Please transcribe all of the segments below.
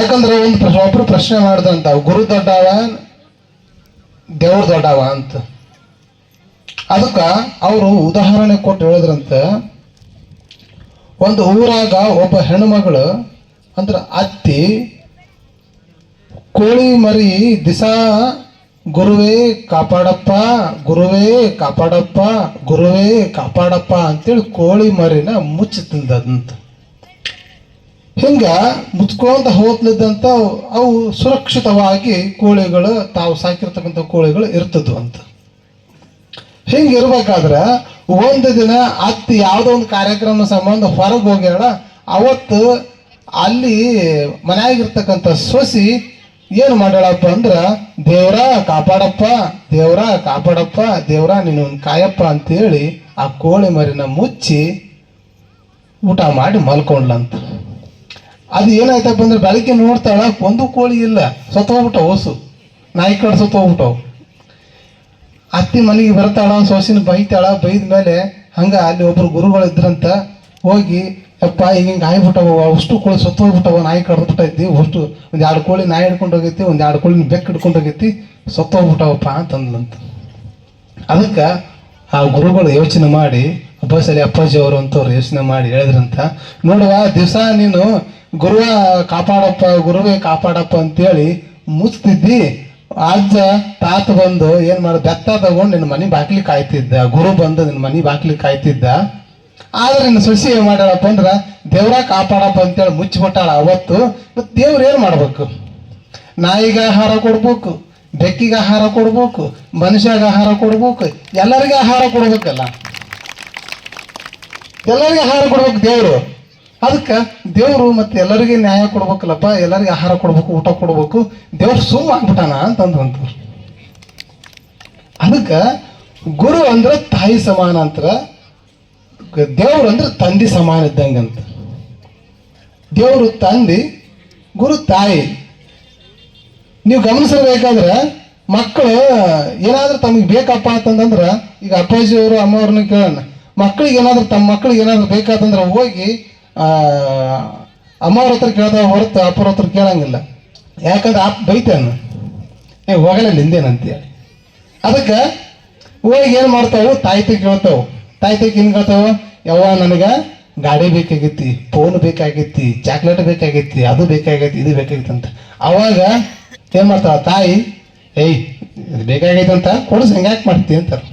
ಯಾಕಂದ್ರೆ ಒಂದು ಒಬ್ರು ಪ್ರಶ್ನೆ ಮಾಡಿದಂತ ಗುರು ದೊಡ್ಡವ, ದೇವ್ರ ದೊಡ್ಡವ ಅಂತ. ಅದಕ್ಕ ಅವರು ಉದಾಹರಣೆ ಕೊಟ್ಟು ಹೇಳಿದ್ರಂತ, ಒಂದು ಊರಾಗ ಒಬ್ಬ ಹೆಣ್ಮಗಳು ಅಂದ್ರೆ ಅತ್ತಿ, ಕೋಳಿ ಮರಿ ದಿಸ, ಗುರುವೇ ಕಾಪಾಡಪ್ಪ ಗುರುವೇ ಕಾಪಾಡಪ್ಪ ಗುರುವೇ ಕಾಪಾಡಪ್ಪ ಅಂತೇಳಿ ಕೋಳಿ ಮರಿನ ಮುಚ್ಚಿ ತಿಂದದಂತ ಹಿಂಗ ಮುಚ್ಕೊಂತ ಹೋಗ್ಲಿದ್ದಂತ ಅವು ಸುರಕ್ಷಿತವಾಗಿ ಕೋಳಿಗಳು, ತಾವು ಸಾಕಿರ್ತಕ್ಕಂಥ ಕೋಳಿಗಳು ಇರ್ತದ್ವು ಅಂತ. ಹಿಂಗೆ ಇರ್ಬೇಕಾದ್ರೆ ಒಂದು ದಿನ ಅತ್ತಿ ಯಾವುದೋ ಒಂದು ಕಾರ್ಯಕ್ರಮ ಸಂಬಂಧ ಹೊರಗೆ ಹೋಗ್ಯಾಳ, ಅವತ್ತು ಅಲ್ಲಿ ಮನೆಯಾಗಿರ್ತಕ್ಕಂಥ ಸೊಸಿ ಏನು ಮಾಡ್ಯಾಳಪ್ಪ ಅಂದ್ರೆ, ದೇವ್ರ ಕಾಪಾಡಪ್ಪ ದೇವ್ರ ಕಾಪಾಡಪ್ಪ, ದೇವ್ರ ನೀನು ಕಾಯಪ್ಪ ಅಂತೇಳಿ ಆ ಕೋಳಿ ಮರಿನ ಮುಚ್ಚಿ ಊಟ ಮಾಡಿ ಮಲ್ಕೊಂಡ್ಲಂತ ಅದು ಏನಾಯ್ತಪ್ಪ ಅಂದ್ರೆ ಬೆಳಗ್ಗೆ ನೋಡ್ತಾಳ, ಒಂದು ಕೋಳಿ ಇಲ್ಲ ಸತ್ತೋಗ್ಬಿಟ್ಟವು ಹೊಸು ನಾಯಿ ಕಡೆ ಸತ್ತೋಗ್ಬಿಟ್ಟವು ಅತ್ತಿ ಮನೆಗೆ ಬರ್ತಾಳ, ಸೊಸಿನ ಬೈತಾಳ, ಬೈದ ಮೇಲೆ ಹಂಗ ಅಲ್ಲಿ ಒಬ್ರು ಗುರುಗಳು ಇದ್ರಂತ ಹೋಗಿ, ಯಪ್ಪ ಹಿಂಗ ಹಿಂಗೆ ಆಗ್ಬಿಟ್ಟವ ಅಷ್ಟು ಕೋಳಿ ಸತ್ತೋಗ್ಬಿಟ್ಟವ, ನಾಯಿ ಕಡ್ದ್ಬಿಟ್ಟೈತಿ ಅಷ್ಟು ಒಂದು ಎರಡು ಕೋಳಿ ನಾಯಿ ಹಿಡ್ಕೊಂಡು ಹೋಗೈತಿ, ಒಂದು ಎರಡು ಕೋಳಿ ಬೆಕ್ಕ ಹಿಡ್ಕೊಂಡು ಹೋಗೈತಿ, ಸತ್ತೋಗ್ಬಿಟ್ಟವಪ್ಪ ಅಂತಂದ್ಲಂತ. ಅದಕ್ಕೆ ಆ ಗುರುಗಳು ಯೋಚನೆ ಮಾಡಿ ಅಬ್ಬಾಸಲಿ ಅಪ್ಪಾಜಿ ಅವರು ಅಂತವ್ರು ಯೋಚನೆ ಮಾಡಿ ಹೇಳಿದ್ರಂತ, ನೋಡುವ ದಿವಸ ನೀನು ಗುರುವ ಕಾಪಾಡಪ್ಪ, ಗುರುವೇ ಕಾಪಾಡಪ್ಪ ಅಂತೇಳಿ ಮುಚ್ತಿದ್ದಿ. ಅಜ್ಜ ತಾತ ಬಂದು ಏನು ಮಾಡ, ಬೆತ್ತ ತಗೊಂಡು ನಿನ್ನ ಮನೆ ಬಾಕ್ಲಿ ಕಾಯ್ತಿದ್ದ. ಗುರು ಬಂದು ನಿನ್ನ ಮನೆ ಬಾಕ್ಲಿ ಕಾಯ್ತಿದ್ದ. ಆದ್ರೆ ನಿನ್ನ ಸೊಸಿ ಏನ್ ಮಾಡ್ಯಾಳಪ್ಪ ಅಂದ್ರ, ದೇವ್ರ ಕಾಪಾಡಪ್ಪ ಅಂತೇಳಿ ಮುಚ್ಚಿಬಿಟ್ಟಾಳ ಅವತ್ತು. ಮತ್ ದೇವ್ರ ಏನ್ ಮಾಡ್ಬೇಕು? ನಾಯಿಗೆ ಆಹಾರ ಕೊಡ್ಬೇಕು, ಬೆಕ್ಕಿಗೆ ಆಹಾರ ಕೊಡ್ಬೇಕು, ಮನುಷ್ಯಗೆ ಆಹಾರ ಕೊಡ್ಬೇಕು, ಎಲ್ಲರಿಗೆ ಆಹಾರ ಕೊಡ್ಬೇಕಲ್ಲ? ಎಲ್ಲರಿಗೆ ಆಹಾರ ಕೊಡ್ಬೇಕು ದೇವರು. ಅದಕ್ಕೆ ದೇವರು ಮತ್ತೆ ಎಲ್ಲರಿಗೆ ನ್ಯಾಯ ಕೊಡ್ಬೇಕಲ್ಲಪ್ಪ, ಎಲ್ಲರಿಗೆ ಆಹಾರ ಕೊಡ್ಬೇಕು, ಊಟ ಕೊಡ್ಬೇಕು. ದೇವ್ರು ಸುಮ್ಮ ಆಗ್ಬಿಟ್ಟಾನ ಅಂತಂದ್ರಂತ ಅದಕ್ಕೆ ಗುರು ಅಂದ್ರೆ ತಾಯಿ ಸಮಾನ ಅಂತರ, ದೇವ್ರು ಅಂದ್ರೆ ತಂದೆ ಸಮಾನ ಇದ್ದಂಗಂತ ದೇವರು ತಂದೆ, ಗುರು ತಾಯಿ. ನೀವು ಗಮನಿಸಬೇಕಾದ್ರೆ ಮಕ್ಕಳು ಏನಾದ್ರೂ ತಮಗೆ ಬೇಕಪ್ಪ ಅಂತಂದ್ರೆ ಈಗ ಅಪ್ಪಾಜಿಯವರು, ಅಮ್ಮವ್ರನ್ನ ಕೇಳೋಣ. ಮಕ್ಕಳಿಗೆ ಏನಾದ್ರೂ ತಮ್ಮ ಮಕ್ಕಳಿಗೆ ಏನಾದ್ರೂ ಬೇಕಾತಂದ್ರೆ ಹೋಗಿ ಅಮ್ಮವ್ರ ಹತ್ರ ಕೇಳ್ದ ಹೊರತು ಅಪ್ಪರ ಹತ್ರ ಕೇಳಂಗಿಲ್ಲ. ಯಾಕಂದ್ರೆ ಅಪ್ಪ ಬೈತಾನ ಏ ಹೋಗಲ್ಲ ನಿಂದೇನಂತೇಳಿ ಅದಕ್ಕೆ ಹೋಗಿ ಏನು ಮಾಡ್ತಾವು? ತಾಯಿ ತಗ ಕೇಳ್ತಾವು ತಾಯಿ ಏನು ಕೇಳ್ತಾವ ಯಾವ ನನಗೆ ಗಾಡಿ ಬೇಕಾಗೈತಿ ಫೋನ್ ಬೇಕಾಗೈತಿ ಚಾಕ್ಲೇಟ್ ಬೇಕಾಗೈತಿ ಅದು ಬೇಕಾಗೈತಿ ಇದು ಬೇಕಾಗೈತಿ ಅಂತ. ಅವಾಗ ಏನು ಮಾಡ್ತಾವ ತಾಯಿ, ಏಯ್, ಇದು ಬೇಕಾಗೈತೆ ಅಂತ ಕೊಡಿಸ್ ಹೆಂಗ್ಯಾಕೆ ಮಾಡ್ತಿ? ಅಂತಾರೆ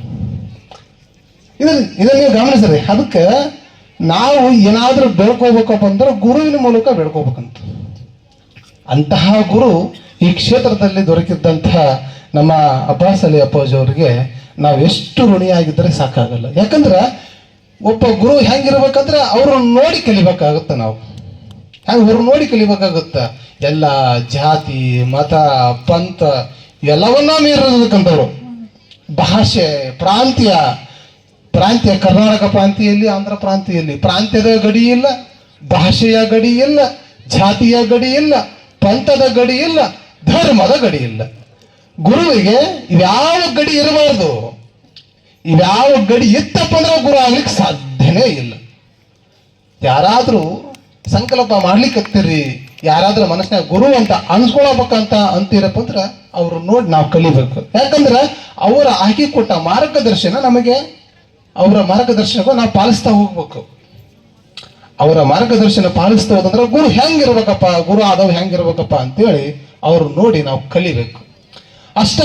ಇದನ್ನು ಇದನ್ನು ನೀವು ಗಮನಿಸ್ರಿ. ಅದಕ್ಕೆ ನಾವು ಏನಾದರೂ ಬೆಳ್ಕೋಬೇಕಪ್ಪ ಅಂದ್ರೆ ಗುರುವಿನ ಮೂಲಕ ಬೆಳ್ಕೋಬೇಕಂತ ಅಂತಹ ಗುರು ಈ ಕ್ಷೇತ್ರದಲ್ಲಿ ದೊರಕಿದ್ದಂತಹ ನಮ್ಮ ಅಬ್ಬಾಸ್ ಅಲಿ ಅಪ್ಪಾಜಿ ಅವರಿಗೆ ನಾವು ಎಷ್ಟು ಋಣಿಯಾಗಿದ್ದರೆ ಸಾಕಾಗಲ್ಲ. ಯಾಕಂದ್ರೆ ಒಬ್ಬ ಗುರು ಹೆಂಗಿರ್ಬೇಕಂದ್ರೆ ಅವ್ರನ್ನ ನೋಡಿ ಕಲಿಬೇಕಾಗುತ್ತೆ ನಾವು. ಹೆಂಗೆ ಅವ್ರು ನೋಡಿ ಕಲಿಬೇಕಾಗುತ್ತೆ. ಎಲ್ಲ ಜಾತಿ, ಮತ, ಪಂಥ ಎಲ್ಲವನ್ನ ಮೀರಿರ್ಬೇಕಂತವ್ರು ಭಾಷೆ, ಪ್ರಾಂತ್ಯ ಪ್ರಾಂತ್ಯ, ಕರ್ನಾಟಕ ಪ್ರಾಂತ್ಯದಲ್ಲಿ, ಆಂಧ್ರ ಪ್ರಾಂತ್ಯದಲ್ಲಿ. ಪ್ರಾಂತ್ಯದ ಗಡಿ ಇಲ್ಲ, ಭಾಷೆಯ ಗಡಿ ಇಲ್ಲ, ಜಾತಿಯ ಗಡಿ ಇಲ್ಲ, ಪಂಥದ ಗಡಿ ಇಲ್ಲ, ಧರ್ಮದ ಗಡಿ ಇಲ್ಲ. ಗುರುವಿಗೆ ಇವ್ಯಾವ ಗಡಿ ಇರಬಾರ್ದು? ಇವ್ಯಾವ ಗಡಿ ಇತ್ತಪ್ಪ ಅಂದ್ರೆ ಗುರು ಆಗ್ಲಿಕ್ಕೆ ಸಾಧ್ಯನೇ ಇಲ್ಲ. ಯಾರಾದ್ರೂ ಸಂಕಲ್ಪ ಮಾಡ್ಲಿಕ್ಕತ್ತೀರಿ ಯಾರಾದ್ರೂ ಮನಸ್ಸಿನಾಗ ಗುರು ಅಂತ ಅನ್ಸ್ಕೊಳಬೇಕಂತ ಅಂತೀರಪ್ಪ ಅಂದ್ರೆ ಅವ್ರು ನೋಡಿ ನಾವು ಕಲಿಬೇಕು. ಯಾಕಂದ್ರೆ ಅವರ ಹಾಕಿಕೊಟ್ಟ ಕೊಟ್ಟ ಮಾರ್ಗದರ್ಶನ ನಮಗೆ ಅವರ ಮಾರ್ಗದರ್ಶನ ನಾವು ಪಾಲಿಸ್ತಾ ಹೋಗ್ಬೇಕು. ಅವರ ಮಾರ್ಗದರ್ಶನ ಪಾಲಿಸ್ತಾ ಹೋದಂದ್ರೆ ಗುರು ಹೆಂಗಿರ್ಬೇಕಪ್ಪ, ಗುರು ಆದವ್ ಹೆಂಗಿರ್ಬೇಕಪ್ಪ ಅಂತೇಳಿ ಅವ್ರು ನೋಡಿ ನಾವು ಕಲಿಬೇಕು. ಅಷ್ಟ